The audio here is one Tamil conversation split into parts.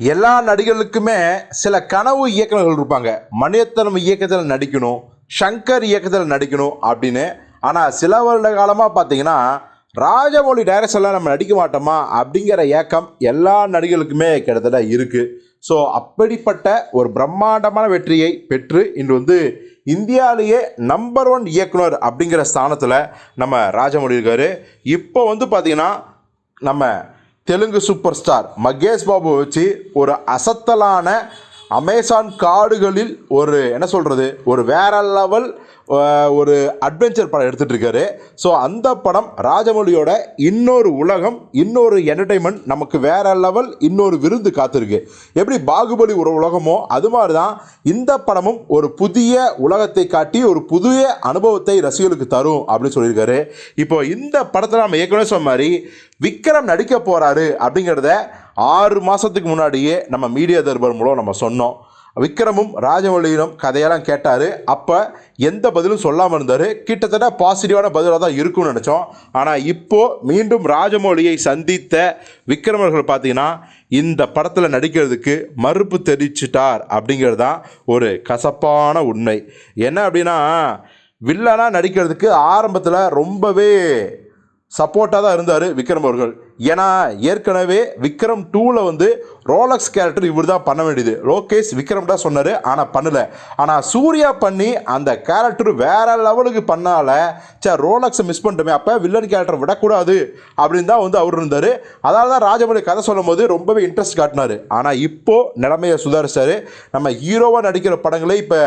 எல்லா நடிகர்களுக்குமே சில கனவு இயக்குனர்கள் இருப்பாங்க. மணியத்தனம் இயக்கத்தில் நடிக்கணும் ஷங்கர் இயக்கத்தில் நடிக்கணும் அப்படின்னு. ஆனால் சில வருட காலமாக பார்த்தீங்கன்னா ராஜமௌழி டைரக்ஷனில் நம்ம நடிக்க மாட்டோமா அப்படிங்கிற ஏக்கம் எல்லா நடிகர்களுக்குமே கிட்டத்தட்ட இருக்குது ஸோ அப்படிப்பட்ட ஒரு பிரம்மாண்டமான வெற்றியை பெற்று இன்று வந்து இந்தியாவிலேயே நம்பர் ஒன் இயக்குனர் அப்படிங்கிற ஸ்தானத்தில் நம்ம ராஜமௌழி இருக்கார். இப்போ வந்து பார்த்திங்கன்னா நம்ம தெலுங்கு சூப்பர் ஸ்டார் மகேஷ் பாபு வச்சு ஒரு அசத்தலான அமேசான் காடுகளில் ஒரு என்ன சொல்கிறது ஒரு வேற லெவல் ஒரு அட்வென்ச்சர் படம் எடுத்துகிட்டு இருக்காரு ஸோ அந்த படம் ராஜமௌழியோட இன்னொரு உலகம் இன்னொரு என்டர்டைன்மெண்ட் நமக்கு வேற லெவல் இன்னொரு விருந்து காத்திருக்கு. எப்படி பாகுபலி ஒரு உலகமோ அது மாதிரி தான் இந்த படமும் ஒரு புதிய உலகத்தை காட்டி ஒரு புதிய அனுபவத்தை ரசிகர்களுக்கு தரும் அப்படின்னு சொல்லியிருக்காரு. இப்போ இந்த படத்தில் நம்ம ஏற்கனவே சொன்ன மாதிரி விக்ரம் நடிக்க போகிறாரு அப்படிங்கிறத ஆறு மாதத்துக்கு முன்னாடியே நம்ம மீடியா தர்பார் மூலம் நம்ம சொன்னோம். விக்ரமும் ராஜமௌலியிடம் கதையெல்லாம் கேட்டார். அப்போ எந்த பதிலும் சொல்லாமல் இருந்தார். கிட்டத்தட்ட பாசிட்டிவான பதிலாக தான் இருக்கும்னு நினச்சோம். ஆனால் இப்போது மீண்டும் ராஜமௌலியை சந்தித்த விக்ரமர்கள் பார்த்தீங்கன்னா இந்த படத்தில் நடிக்கிறதுக்கு மறுப்பு தெரிவிச்சிட்டார் அப்படிங்கிறது தான் ஒரு கசப்பான உண்மை. என்ன அப்படின்னா வில்லனாக நடிக்கிறதுக்கு ஆரம்பத்தில் ரொம்பவே சப்போர்ட்டாக தான் இருந்தார் விக்ரம் அவர்கள். ஏன்னா ஏற்கனவே விக்ரம் டூவில் வந்து ரோலக்ஸ் கேரக்டர் இவர் தான் பண்ண வேண்டியது. லோகேஷ் விக்ரம் தான் சொன்னார் ஆனால் பண்ணல. ஆனால் சூர்யா பண்ணி அந்த கேரக்டர் வேற லெவலுக்கு பண்ணால சார் ரோலக்ஸை மிஸ் பண்ணிட்டோமே அப்போ வில்லன் கேரக்டர் விடக்கூடாது அப்படின்னு தான் வந்து அவர் இருந்தார். அதனால தான் ராஜமௌழி கதை சொல்லும் போது ரொம்பவே இன்ட்ரெஸ்ட் காட்டினார். ஆனால் இப்போது நிலைமையை சுதாரிச்சார். நம்ம ஹீரோவாக நடிக்கிற படங்களே இப்போ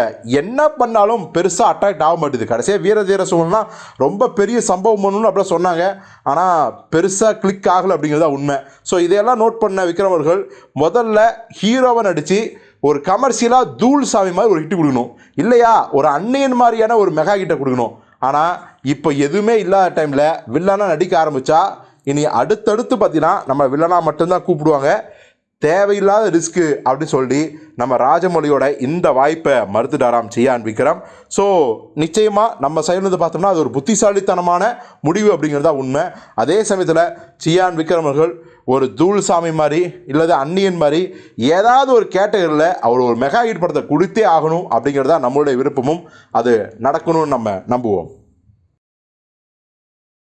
என்ன பண்ணாலும் பெருசாக அட்ராக்ட் ஆக மாட்டேது. கடைசியாக வீர தீர சூழல்னா ரொம்ப பெரிய சம்பவம் பண்ணணும்னு அப்படிலாம் சொன்னாங்க. ஆனால் பெருசாக கிளிக் ஆகலை அப்படிங்கிறது தான் உண்மை. ஸோ இதையெல்லாம் நோட் பண்ண விக்ரம் அவர்கள் முதல்ல ஹீரோவை நடித்து ஒரு கமர்ஷியலாக தூள் சாமி மாதிரி ஒரு ஹிட் கொடுக்கணும். இல்லையா? ஒரு அன்னையன் மாதிரியான ஒரு மெகா ஹிட்டை கொடுக்கணும். ஆனால் இப்போ எதுவுமே இல்லாத டைமில் வில்லனாக நடிக்க ஆரம்பித்தா இனி அடுத்தடுத்து பார்த்தீங்கன்னா நம்ம வில்லனாக மட்டும்தான் கூப்பிடுவாங்க. தேவையில்லாத ரிஸ்க்கு அப்படின்னு சொல்லி நம்ம ராஜமொழியோட இந்த வாய்ப்பை மறுத்துட்டாராம் சியான் விக்ரம். ஸோ நிச்சயமாக நம்ம சைட்லேருந்து பார்த்தோம்னா அது ஒரு புத்திசாலித்தனமான முடிவு அப்படிங்கிறதா உண்மை. அதே சமயத்தில் சியான் விக்ரம் அவர்கள் ஒரு தூள் சாமி மாதிரி இல்லது அன்னியன் மாதிரி ஏதாவது ஒரு கேட்டகரியில் அவர் ஒரு மெகா ஹிட் படத்தை கொடுத்தே ஆகணும் அப்படிங்கிறது தான் நம்மளுடைய விருப்பமும். அது நடக்கணும்னு நம்ம நம்புவோம்.